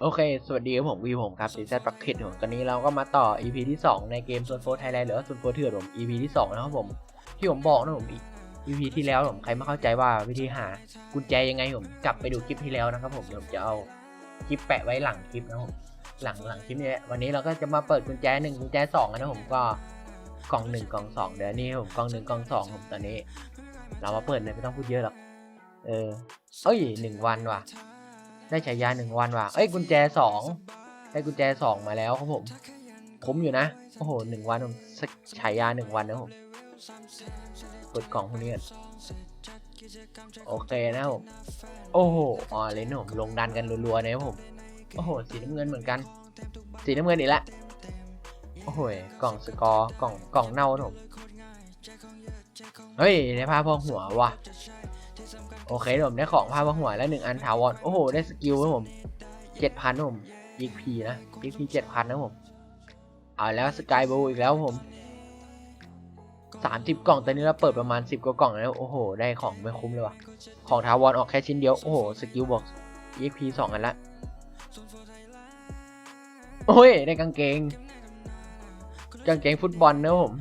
โอเค สวัสดีครับผมวีผมครับซีแซดปักเก็ตผมตอนนี้เราก็มาต่อ EP ที่ 2 ในเกมโซนโฟไทยแลนด์หรือว่าโซนโฟเถื่อนผม EP ที่2นะครับผม ที่ผมบอกนะผม EP ที่แล้วผมใครไม่เข้าใจว่าวิธีหากุญแจยังไงผมกลับไปดูคลิปที่แล้วนะครับผมเดี๋ยวผมจะเอาคลิปแปะไว้หลังคลิปนะครับผมหลังหลังคลิปนี้วันนี้เราก็จะมาเปิดกุญแจหนึ่งกุญแจสองนะผมก็กล่องหนึ่งกล่องสองเดี๋ยวนี้ผมกล่องหนึ่งกล่องสองผมตอนนี้ เรามาเปิดเลยไม่ต้องพูดเยอะหรอกเออเอ้ยหนึ่งวันว่ะ ได้ฉายาหนึ่งวันว่ะ เอ้ยกุญแจสองได้กุญแจสองมาแล้วครับผมคุ้มอยู่นะ โอ้โหหนึ่งวันสักฉายาหนึ่งวันนะผมเปิดกล่องพวกนี้กันโอเคนะครับผมโอ้โหอ๋อเลนส์ผมลงดันกันรัวๆนะครับผม โอ้โห สีน้ำเงินเหมือนกัน สีน้ำเงินอีกแล้วโอ้โห กล่องสกอร์กล่องกล่องเน่าครับผม เฮ้ยได้ผ้าพองหัวว่ะ โอเคผมได้ของผ้าพองหัวแล้วหนึ่งอันถาวรโอ้โห ได้สกิลครับผมเจ็ดพันผม EP นะ EP เจ็ดพันนะผม เอาแล้วสกายบูอีกแล้วผมสามสิบกล่องตอนนี้เราเปิดประมาณสิบกว่ากล่องแล้ว โอ้โห ได้ของไม่คุ้มเลยว่ะ ของถาวรออกแค่ชิ้นเดียว โอ้โห สกิลบอก EP สองอันละ โอ้ย ได้กางเกง กางเกงฟุตบอลนะผม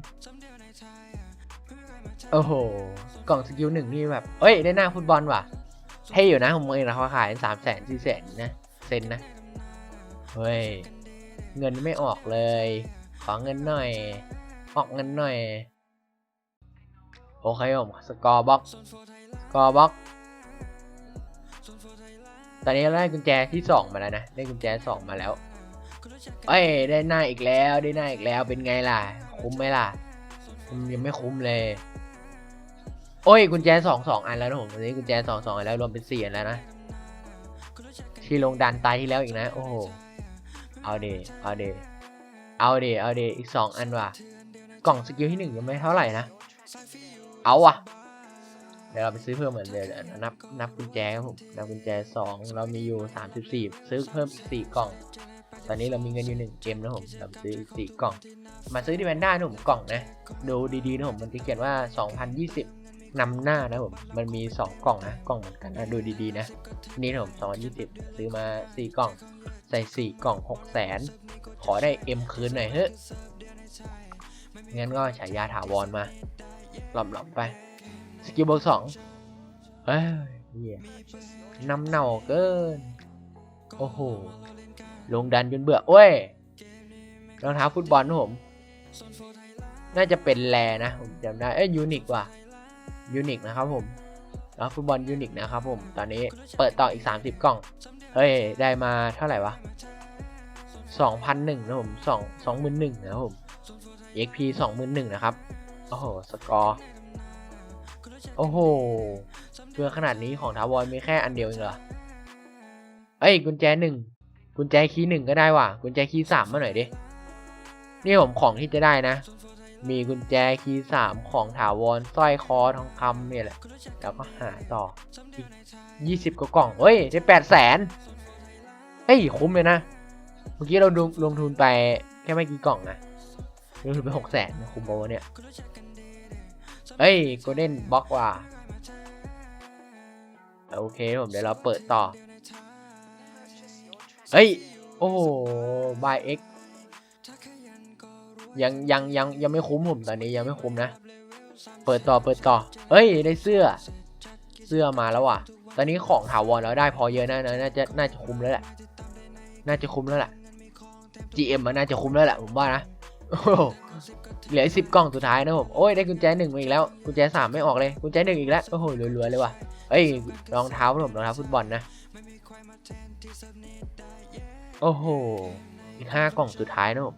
โอ้โห กล่องสกิลหนึ่งนี่แบบ เอ้ย ได้หน้าฟุตบอลว่ะเท่อยู่นะผมเองนะเขาขายสามแสนสี่แสนนะ เซนนะ เฮ้ย เงินไม่ออกเลย ขอเงินหน่อย ออกเงินหน่อย โอเคผมสกอร์บ็อกสกอร์บ็อกตอนนี้เราได้กุญแจที่สองมาแล้วนะ ได้กุญแจสองมาแล้ว เอ้ย ได้หน้าอีกแล้ว ได้หน้าอีกแล้ว เป็นไงล่ะ คุ้มไหมล่ะอืมยังไม่คุ้มเลย โอ้ยกุญแจสองสองอันแล้วนะผมตอนนี้กุญแจสองสองอันแล้วรวมเป็นสี่อันแล้วนะที่ลงดันตายที่แล้วอีกนะ โอ้โหเอาเดเอาเดเอาเดเอาเดอีกสองอันว่ะกล่องสกิลที่หนึ่งยังไม่เท่าไหร่นะ เอาว่ะเดี๋ยวเราไปซื้อเพิ่มเหมือนเดิมนับนับกุญแจครับผมนับกุญแจสองเรามีอยู่สามสิบสี่ซื้อเพิ่มสี่กล่อง ตอนนี้เรามีเงินอยู่หนึ่งเกมนะผมเราซื้อสี่กล่อง มาซื้อที่แวนด้านะผมกล่องนะ ดูดีๆนะผมมันจะเขียนว่า2020นยี่สิบ นำหน้านะผม มันมี 2 กล่องนะกล่องเหมือนกันนะดูดีๆนะ นี่นะผม2020ซื้อมา 4 กล่อง ใส่ 4 กล่อง6แสนขอได้ M คืนหน่อยเฮ้ยงั้นก็ฉายาถาวรมาหล่อมๆไป สกิลเบอร์สองเฮ้ยเหี้ยน้ำเน่าเกิน โอ้โห ลงดันจนเบื่อ โอ้ย รองเท้าฟุตบอลนะผม น่าจะเป็นแลนะ ผมจำได้ เอ้ยยูนิคว่ะ ยูนิคนะครับผมแล้วฟุตบอลยูนิคนะครับผม ตอนนี้เปิดต่ออีก 30 กล่อง เฮ้ย ได้มาเท่าไหร่วะ 2,001นะผม2 21,000นะครับผม XP 21,000นะครับ โอ้โห สกอร์ โอ้โหเพื่อขนาดนี้ของทาวรมีแค่อันเดียวเองเหรอ เอ้ย กุญแจหนึ่งกุญแจคีย์หนึ่งก็ได้ว่ะ กุญแจคีย์สามมาหน่อยดิ นี่ผมของที่จะได้นะ มีกุญแจคีย์สามของถาวรสร้อยคอทองคำเนี่ยแหละ แล้วก็หาต่ออีกยี่สิบกว่ากล่องเฮ้ยได้แปดแสนเฮ้ย คุ้มเลยนะ เมื่อกี้เราลงลงทุนไปแค่ไม่กี่กล่องนะลงทุนไปหกแสนคุ้มโบเนี่ย เฮ้ยโกลเด้นบล็อกว่ะโอเคผมเดี๋ยวเราเปิดต่อ เฮ้ย โอ้บายเอ็ก ยังยังยังยังไม่คุ้มผมตอนนี้ยังไม่คุ้มนะ เปิดต่อเปิดต่อเฮ้ยได้เสื้อ เสื้อมาแล้วว่ะ ตอนนี้ของถาวรเราได้พอเยอะนะนะน่าจะน่าจะคุ้มแล้วแหละ น่าจะคุ้มแล้วแหละ GM มันน่าจะคุ้มแล้วแหละผมว่านะโอ้เหลือสิบกล่องสุดท้ายนะผม โอ้ยได้กุญแจหนึ่งมาอีกแล้ว กุญแจสามไม่ออกเลย กุญแจหนึ่งอีกแล้ว โอ้โหรัวๆเลยว่ะ เอ้ยรองเท้าผมรองเท้าฟุตบอลนะ โอ้โห อีกห้ากล่องสุดท้ายนะผม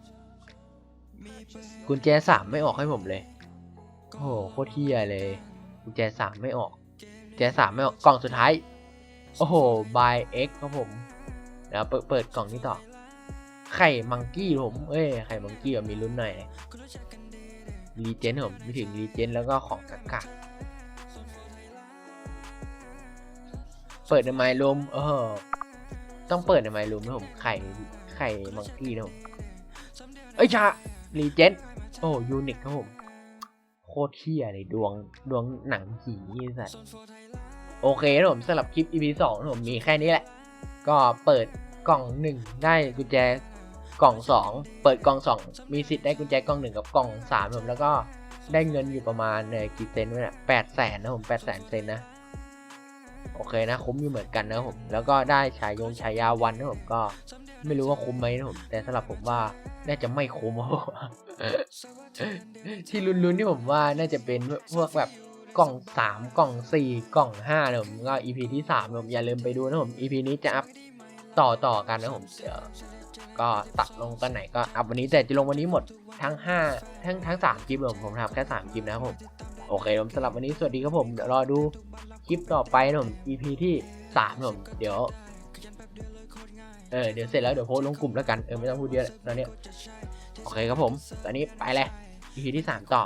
กุญแจสามไม่ออกให้ผมเลย โอ้โหโคตรเที่ยเลย กุญแจสามไม่ออกกุญแจสามไม่ออก กล่องสุดท้าย โอ้โห by x ครับผมเดี๋ยวเปิดเปิดกล่องนี้ต่อ ไข่มังกี้ผม เอ้ย ไข่มังกี้มีลุ้นหน่อยรีเจนผมไม่ถึงรีเจนแล้วก็ของกักกะเปิดในไมลูมเออ ต้องเปิดในไมลูมนะผม ไข่ ไข่มังกี้นะผม เอ้ยชา รีเจนโอ้ยูนิคครับผม โคตรเที่ยเลยดวงดวงหนังผีสัสโอเคนะผมสำหรับคลิป EP 2นะผมมีแค่นี้แหละ ก็เปิดกล่องหนึ่งได้กุญแจกล่องสองเปิดกล่องสองมีสิทธิ์ได้กุญแจกล่องหนึ่งกับกล่องสามผมแล้วก็ได้เงินอยู่ประมาณเนยกี่เซนวะเนี่ยแปดแสนนะผมแปดแสนเซนนะโอเคนะคุ้มอยู่เหมือนกันนะผมแล้วก็ได้ฉายงฉายาวันนะผมก็ไม่รู้ว่าคุ้มไหมนะผมแต่สำหรับผมว่า น่าจะไม่คุ้มะที่ลุ้นๆที่ผมว่าน่าจะเป็นพวกแบบกล่องสามกล่องสี่กล่องห้านะผมก็ EP ที่สามนะผมอย่าลืมไปดูนะผม EP นี้จะอัพต่อต่อกันนะผมเดี๋ยวก็ตัดลงตอนไหนก็อัพวันนี้แต่จะลงวันนี้หมดทั้งห้าทั้งทั้งสามคลิปเลยผมผมทำแค่สามคลิปนะผมโอเคผมสำหรับวันนี้สวัสดีครับผมเดี๋ยวรอดูคลิปต่อไปนะผม EP ที่สามนะผมเดี๋ยว เออเดี๋ยวเสร็จแล้วเดี๋ยวโพสลงกลุ่มแล้วกันเออไม่ต้องพูดเยอะตอนเนี้ยโอเคครับผม ตอนนี้ไปเลย EP ที่สามต่อ